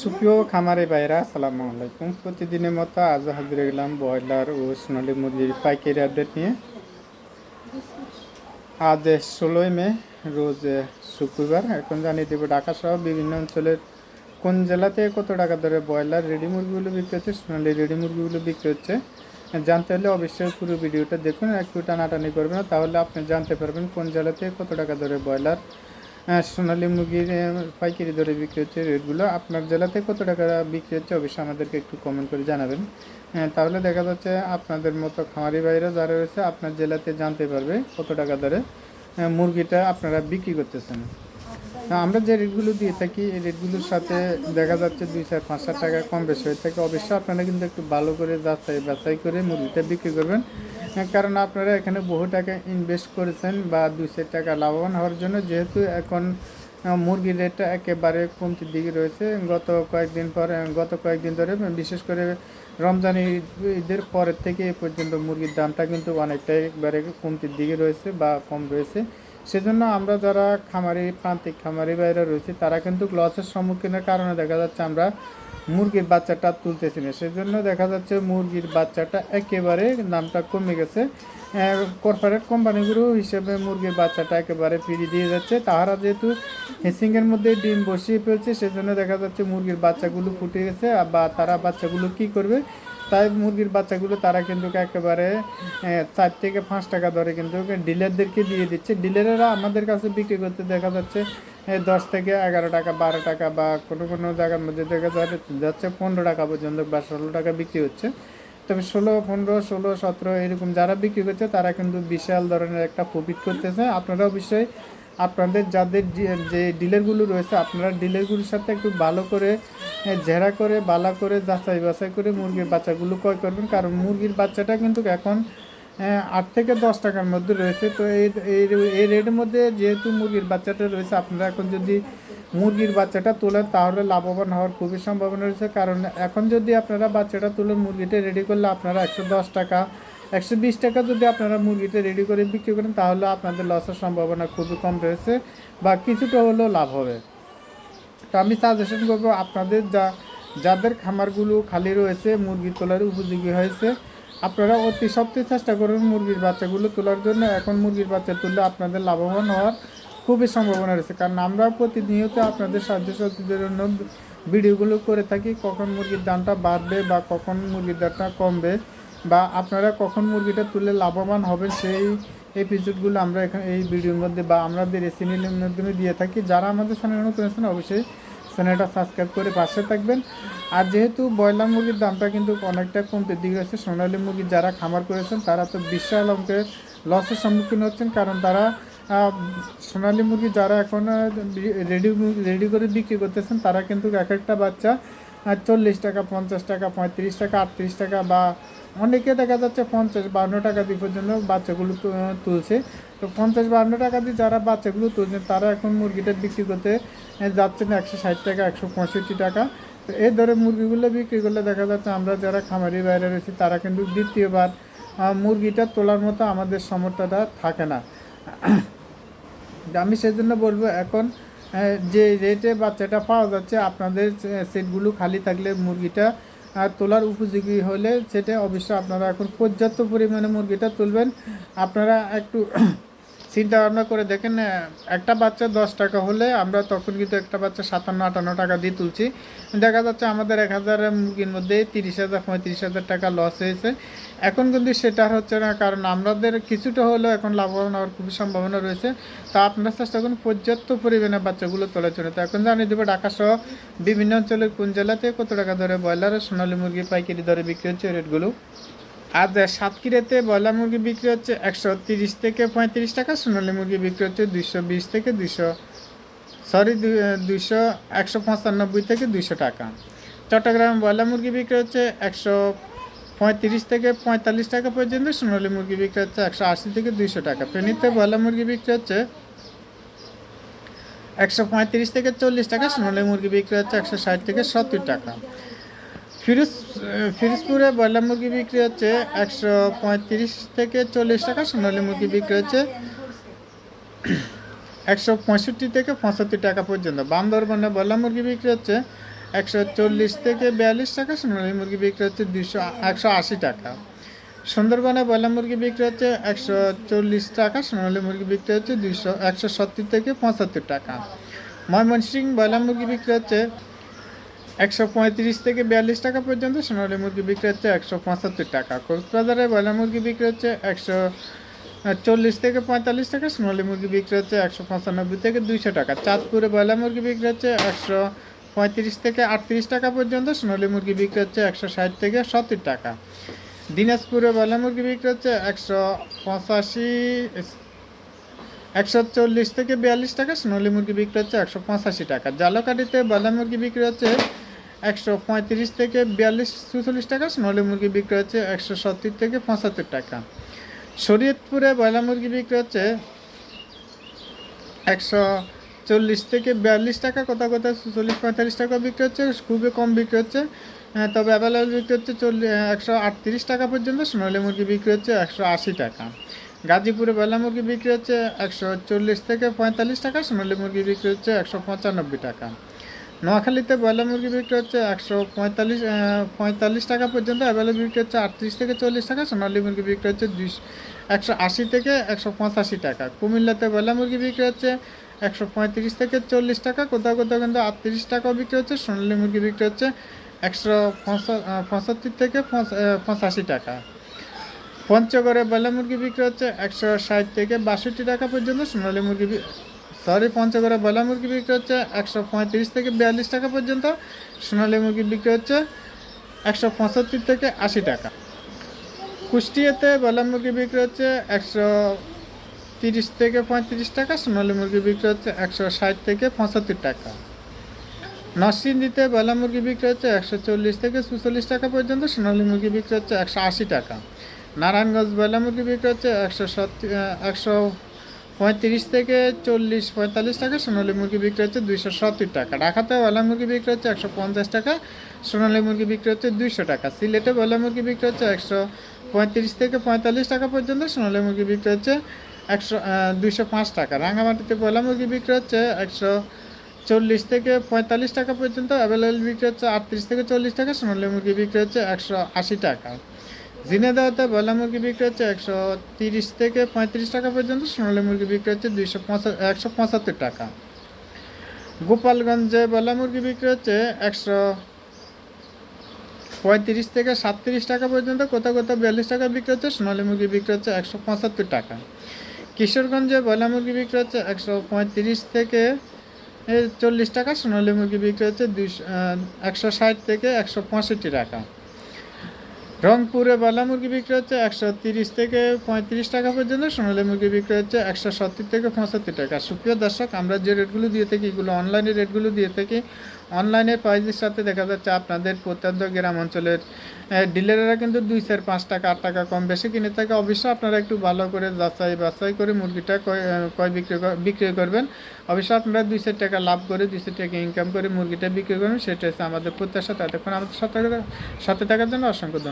সুপ্রিয় খামারে বাইরা আসসালামু আলাইকুম। প্রতিদিনের মতো আজ হাজির গেলাম ব্রয়লার ও সোনালী মুরগির পাইকারি আপডেট নিয়ে। আজ ষোলোই মে, রোজ শুক্রবার। এখন জানিয়ে দেবো ঢাকা সহ বিভিন্ন অঞ্চলের কোন জেলাতে কত টাকা ধরে ব্রয়লার রেডি মুরগিগুলো বিক্রি হচ্ছে, সোনালী রেডি মুরগিগুলো বিক্রি হচ্ছে, জানতে হলে অবশ্যই পুরো ভিডিওটা দেখুন। একটু টানাটানি করবেন তাহলে আপনি জানতে পারবেন কোন জেলাতে কত টাকা ধরে ব্রয়লার সোনালী মুরগির পাইকারি দরে বিক্রি হচ্ছে রেটগুলো। আপনার জেলাতে কত টাকা বিক্রি হচ্ছে অবশ্যই আমাদেরকে একটু কমেন্ট করে জানাবেন। তাহলে দেখা যাচ্ছে আপনাদের মতো খামারি বাইরে যারা রয়েছে আপনার জেলাতে জানতে পারবে কত টাকা দরে মুরগিটা আপনারা বিক্রি করতেছেন। আমরা যে রেটগুলো দিয়ে থাকি এই রেটগুলোর সাথে দেখা যাচ্ছে দুই চার পাঁচ হাজার টাকা কম বেশি হয়ে থাকে। অবশ্যই আপনারা কিন্তু একটু ভালো করে যাচাই বাছাই করে মুরগিটা বিক্রি করবেন। হ্যাঁ, কারণ আপনারা এখানে বহু টাকা ইনভেস্ট করেছেন বা দুশো টাকা লাভবান হওয়ার জন্য। যেহেতু এখন মুরগির রেটটা একেবারে কমতির দিকে রয়েছে। গত কয়েকদিন পর গত কয়েকদিন ধরে, বিশেষ করে রমজান ঈদের পরের থেকে এ পর্যন্ত মুরগির দামটা কিন্তু অনেকটাই একবারে কমতির দিকে রয়েছে বা কম রয়েছে। সেজন্য আমরা যারা খামারি, প্রান্তিক খামারি বাইরে রয়েছে, তারা কিন্তু লসের সম্মুখীনের কারণে দেখা যাচ্ছে আমরা মুরগির বাচ্চাটা তুলতেছি না। সেজন্য দেখা যাচ্ছে মুরগির বাচ্চাটা একেবারে দামটা কমে গেছে। কর্পোরেট কোম্পানিগুলো হিসেবে মুরগির বাচ্চাটা একেবারে ফ্রি দিয়ে যাচ্ছে। তাহারা যেহেতু হেসিংয়ের মধ্যে ডিম বসিয়ে ফেলছে, সেজন্য দেখা যাচ্ছে মুরগির বাচ্চাগুলো ফুটে গেছে। বা তারা বাচ্চাগুলো কি করবে? তাই মুরগির বাচ্চাগুলো তারা কিন্তু একেবারে চার থেকে পাঁচ টাকা ধরে কিন্তু ডিলারদেরকে দিয়ে দিচ্ছে। ডিলারেরা আমাদের কাছে বিক্রি করতে দেখা যাচ্ছে দশ থেকে এগারো টাকা, বারো টাকা বা কোনো কোনো জায়গার মধ্যে দেখা যাচ্ছে পনেরো টাকা পর্যন্ত বা ষোলো টাকা বিক্রি হচ্ছে। তবে ষোলো, পনেরো, ষোলো, সতেরো এরকম যারা বিক্রি করছে, তারা কিন্তু বিশাল ধরনের একটা প্রফিট করতেছে। আপনারা অবশ্যই আপনাদের যাদের যে ডিলারগুলো রয়েছে, আপনারা ডিলারগুলোর সাথে একটু ভালো করে এ, ঝেড়া করে বালা করে যাচাই বাছাই করে মুরগির বাচ্চাগুলো ক্রয় করবেন। কারণ মুরগির বাচ্চাটা কিন্তু এখন আট থেকে দশ টাকার মধ্যে রয়েছে। তো এই এই রেটের মধ্যে যেহেতু মুরগির বাচ্চাটা রয়েছে আপনারা এখন যদি মুরগির বাচ্চাটা তোলেন তাহলে লাভবান হওয়ার খুবই সম্ভাবনা রয়েছে। কারণ এখন যদি আপনারা বাচ্চাটা তুলে মুরগিটা রেডি করলে আপনারা একশো দশ টাকা একশো বিশ টাকা যদি আপনারা মুরগিটা রেডি করে বিক্রি করেন তাহলে আপনাদের লসের সম্ভাবনা খুবই কম রয়েছে বা কিছুটা হলেও লাভ হবে। তো আমি সাজেশন করব আপনাদের যা, যাদের খামারগুলো খালি রয়েছে মুরগি তোলার উপযোগী হয়েছে, আপনারা অতি সপ্তাহে চেষ্টা করুন মুরগির বাচ্চাগুলো তোলার জন্য। এখন মুরগির বাচ্চা তুললে আপনাদের লাভবান হওয়ার খুবই সম্ভাবনা রয়েছে। কারণ আমরা প্রতিনিয়ত আপনাদের সাহায্য সহযোগিতার জন্য ভিডিওগুলো করে থাকি, কখন মুরগির দামটা বাড়বে বা কখন মুরগির দামটা কমবে। বা আপনারা কখন মুরগিটা তুলে লাভবান হবেন সেই এপিসোডগুলো আমরা এখানে এই ভিডিওর মধ্যে বা আমাদের এই মাধ্যমে দিয়ে থাকি। যারা আমাদের চ্যানেল নতুন আছেন, অবশ্যই চ্যানেলটা সাবস্ক্রাইব করে পাশে থাকবেন। আর যেহেতু ব্রয়লার মুরগির দামটা কিন্তু অনেকটা কমতে দিকে রয়েছে সোনালী মুরগি যারা খামার করেছেন, তারা তো বিশাল অঙ্কের লসের সম্মুখীন হচ্ছেন, কারণ তারা সোনালী মুরগি যারা এখন রেডি রেডি করে বিক্রি করতেছেন, তারা কিন্তু এক একটা বাচ্চা চল্লিশ টাকা, পঞ্চাশ টাকা, পঁয়ত্রিশ টাকা, আটত্রিশ টাকা বা অনেকে দেখা যাচ্ছে পঞ্চাশ বান্ন টাকা দিয়ে পর্যন্ত বাচ্চাগুলো তুলছে। তো পঞ্চাশ বান্ন টাকা দিয়ে যারা বাচ্চাগুলো তুলছেন তারা এখন মুরগিটা বিক্রি করতে যাচ্ছেন একশো ষাট টাকা, একশো পঁয়ষট্টি টাকা। তো এই ধরে মুরগিগুলো বিক্রি করলে দেখা যাচ্ছে আমরা যারা খামারি বাইরে রয়েছি, তারা কিন্তু দ্বিতীয়বার মুরগিটা তোলার মতো আমাদের সমর্থটা থাকে না। আমি সেজন্য বলব, এখন যে রেটে বাচ্চাটা পাওয়া যাচ্ছে, আপনাদের সেটগুলো খালি থাকলে মুরগিটা আর তোলার উপযোগী হলে সেটা অবশ্যই আপনারা এখন পর্যাপ্ত পরিমাণে মুরগিটা তুলবেন। আপনারা একটু চিন্তা ভাবনা করে দেখেন একটা বাচ্চা দশ টাকা হলে আমরা তখন কিন্তু একটা বাচ্চা সাতান্ন, আটান্ন টাকা দিয়ে তুলছি। দেখা যাচ্ছে আমাদের এক হাজার মুরগির মধ্যে তিরিশ হাজার, পঁয়ত্রিশ হাজার টাকা লস হয়েছে। এখন কিন্তু সেটা হচ্ছে না, কারণ আমাদের কিছুটা হলেও এখন লাভবান হওয়ার খুবই সম্ভাবনা রয়েছে। তা আপনারা চেষ্টা করুন পর্যাপ্ত পরিমাণে বাচ্চাগুলো তোলার জন্য। তো এখন জানিয়ে দেবো ঢাকা সহ বিভিন্ন অঞ্চলের কোন জেলাতে কত টাকা ধরে ব্রয়লার সোনালী মুরগি পাইকারি দরে বিক্রি হচ্ছে রেটগুলো? আজ সাতক্ষীরাতে ব্রয়লার মুরগি বিক্রি হচ্ছে একশো তিরিশ থেকে পঁয়ত্রিশ টাকা, সোনালী মুরগি বিক্রি হচ্ছে দুইশো বিশ থেকে দুইশো, সরি দুইশো একশো পঁচানব্বই থেকে দুইশো টাকা। চট্টগ্রামে ব্রয়লার মুরগি বিক্রি হচ্ছে একশো পঁয়ত্রিশ থেকে পঁয়তাল্লিশ টাকা পর্যন্ত, সোনালী মুরগি বিক্রি হচ্ছে একশো আশি থেকে দুইশো টাকা। ফেনীতে ব্রয়লার মুরগি বিক্রি হচ্ছে একশো পঁয়ত্রিশ থেকে চল্লিশ টাকা, সোনালী মুরগি বিক্রি হচ্ছে একশো ষাট থেকে সত্তর টাকা। ফিরোজ ফিরোজপুরে ব্রয়লার মুরগি বিক্রি হচ্ছে একশো পঁয়ত্রিশ থেকে চল্লিশ টাকা, সোনালী মুরগি বিক্রি হচ্ছে একশো পঁয়ষট্টি থেকে পঁচাত্তর টাকা পর্যন্ত। বান্দরবনে ব্রয়লার মুরগি বিক্রি হচ্ছে একশো চল্লিশ থেকে বিয়াল্লিশ টাকা, সোনালী মুরগি বিক্রি হচ্ছে দুশো একশো আশি টাকা। সুন্দরবনে ব্রয়লার মুরগি বিক্রি হচ্ছে একশো চল্লিশ টাকা, সোনালী মুরগি বিক্রি হচ্ছে দুশো একশো সত্তর থেকে পঁচাত্তর টাকা। ময়মনসিংহ ব্রয়লার মুরগি বিক্রি হচ্ছে একশো পঁয়ত্রিশ থেকে বিয়াল্লিশ টাকা পর্যন্ত, সোনালী মুরগি বিক্রি হচ্ছে একশো পঁচাত্তর টাকা। কক্সবাজারে ব্রয়লার মুরগি বিক্রি হচ্ছে একশো চল্লিশ থেকে পঁয়তাল্লিশ টাকা, সোনালী মুরগি বিক্রি হচ্ছে একশো পঁচানব্বই থেকে দুইশো টাকা। চাঁদপুরে ব্রয়লার মুরগি বিক্রি হচ্ছে একশো পঁয়ত্রিশ থেকে আটত্রিশ টাকা পর্যন্ত, সোনালী মুরগি বিক্রি হচ্ছে একশো ষাট থেকে সত্তর টাকা। দিনাজপুরে ব্রয়লার মুরগি বিক্রি হচ্ছে একশো পঁচাশি, একশো চল্লিশ থেকে বিয়াল্লিশ টাকা, সোনালী মুরগি বিক্রি হচ্ছে একশো পঁচাশি টাকা। জালকাঠিতে ব্রয়লার মুরগি বিক্রি হচ্ছে একশো পঁয়ত্রিশ থেকে বিয়াল্লিশ চুচল্লিশ টাকা সোনালী মুরগি বিক্রি হচ্ছে একশো সত্তর থেকে পঁচাত্তর টাকা। শরীয়তপুরে ব্রয়লার মুরগি বিক্রি হচ্ছে একশো চল্লিশ থেকে বিয়াল্লিশ টাকা কোথাও কোথাও চল্লিশ পঁয়তাল্লিশ টাকা বিক্রি হচ্ছে খুবই কম বিক্রি হচ্ছে। আহ, তবে অ্যাভেলেবল বিক্রি হচ্ছে চল্লিশ একশো আটত্রিশ টাকা পর্যন্ত সোনালী মুরগি বিক্রি হচ্ছে একশো আশি টাকা। গাজীপুরে বেলা মুরগি বিক্রি হচ্ছে একশো চল্লিশ থেকে পঁয়তাল্লিশ টাকা সোনালী মুরগি বিক্রি হচ্ছে একশো পঁচানব্বই টাকা। নোয়াখালীতে ব্রয়লার মুরগি বিক্রি হচ্ছে একশো পঁয়তাল্লিশ পঁয়তাল্লিশ টাকা পর্যন্ত। অ্যাভেলেবল বিক্রি হচ্ছে আটত্রিশ থেকে চল্লিশ টাকা। সোনালী মুরগি বিক্রি হচ্ছে দুইশো, একশো আশি থেকে একশো পঁচাশি টাকা। কুমিল্লাতে ব্রয়লার মুরগি বিক্রি হচ্ছে একশো পঁয়ত্রিশ থেকে চল্লিশ টাকা। কোথাও কোথাও কিন্তু আটত্রিশ টাকাও বিক্রি হচ্ছে। সোনালী মুরগি বিক্রি হচ্ছে একশো পঁচা- পঁচাত্তর থেকে পঁচ- পঁচাশি টাকা। পঞ্চগড়ে ব্রয়লার মুরগি বিক্রি হচ্ছে একশো ষাট থেকে বাষট্টি টাকা পর্যন্ত। সোনালী মুরগি সরি পঞ্চগড়ে ব্রয়লার মুরগি বিক্রি হচ্ছে একশো পঁয়ত্রিশ থেকে বিয়াল্লিশ টাকা পর্যন্ত। সোনালী মুরগি বিক্রি হচ্ছে একশো পঁচাত্তর থেকে আশি টাকা। কুষ্টিয়াতে ব্রয়লার মুরগি বিক্রি হচ্ছে একশো তিরিশ থেকে পঁয়ত্রিশ টাকা, সোনালী মুরগি বিক্রি হচ্ছে একশো ষাট থেকে পঁচাত্তর টাকা। নরসিংদীতে ব্রয়লার মুরগি বিক্রি হচ্ছে একশো চল্লিশ থেকে চুচল্লিশ টাকা পর্যন্ত, সোনালী মুরগি বিক্রি হচ্ছে একশো আশি টাকা। নারায়ণগঞ্জ ব্রয়লার মুরগি বিক্রি হচ্ছে একশো একশো পঁয়ত্রিশ থেকে চল্লিশ, পঁয়তাল্লিশ টাকা, সোনালী মুরগি বিক্রি হচ্ছে দুইশো সত্তর টাকা। ঢাকাতে ব্রয়লার মুরগি বিক্রি হচ্ছে একশো পঞ্চাশ টাকা, সোনালী মুরগি বিক্রি হচ্ছে দুইশো টাকা। সিলেটে ব্রয়লার মুরগি বিক্রি হচ্ছে একশো পঁয়ত্রিশ থেকে পঁয়তাল্লিশ টাকা পর্যন্ত, সোনালী মুরগি বিক্রি হচ্ছে একশো দুইশো পাঁচ টাকা। রাঙামাটিতে ব্রয়লার মুরগি বিক্রি হচ্ছে একশো চল্লিশ থেকে পঁয়তাল্লিশ টাকা পর্যন্ত, অ্যাভেলেবল বিক্রি হচ্ছে আটত্রিশ থেকে চল্লিশ টাকা, সোনালী মুরগি বিক্রি হচ্ছে একশো আশি টাকা। ঝিনেদাওতে ব্রয়লার মুরগি বিক্রি হচ্ছে একশো তিরিশ থেকে পঁয়ত্রিশ টাকা পর্যন্ত, সোনালী মুরগি বিক্রি হচ্ছে দুইশো একশো পঁচাত্তর টাকা। গোপালগঞ্জে ব্রয়লার মুরগি বিক্রি হচ্ছে একশো পঁয়ত্রিশ থেকে সাতত্রিশ টাকা পর্যন্ত, কোথাও কোথাও বিয়াল্লিশ টাকা বিক্রি হচ্ছে, সোনালী মুরগি বিক্রি হচ্ছে একশো পঁচাত্তর টাকা। কিশোরগঞ্জে ব্রয়লার মুরগি বিক্রি হচ্ছে একশো পঁয়ত্রিশ থেকে চল্লিশ টাকা, সোনালী মুরগি বিক্রি হচ্ছে দুইশো একশো ষাট থেকে একশো পঁয়ষট্টি টাকা। রংপুরে বালা মুরগি বিক্রি হচ্ছে একশো তিরিশ থেকে পঁয়ত্রিশ টাকা পর্যন্ত, সোনালী মুরগি বিক্রি হচ্ছে একশো সত্তর থেকে পঁচাত্তর টাকা। সুপ্রিয় দর্শক, আমরা যে রেটগুলো দিয়ে থাকি, এগুলো অনলাইনে রেটগুলো দিয়ে থাকি। অনলাইনের প্রাইসের সাথে দেখা যাচ্ছে আপনাদের প্রত্যন্ত গ্রাম অঞ্চলের ডিলাররা কিন্তু দুই চার পাঁচ টাকা, আট টাকা কম বেশি কিনে থাকে। অবশ্যই আপনারা একটু ভালো করে যাচাই বাছাই করে মুরগিটা কয় কয় বিক্রি কর- বিক্রি করবেন। অবশ্যই আপনারা দুই চার টাকা লাভ করে, দুই চার টাকা ইনকাম করে মুরগিটা বিক্রি করবেন। সেটা হচ্ছে আমাদের প্রত্যাশা। ততক্ষণ আমাদের সাথে সাথে থাকার জন্য অসংখ্য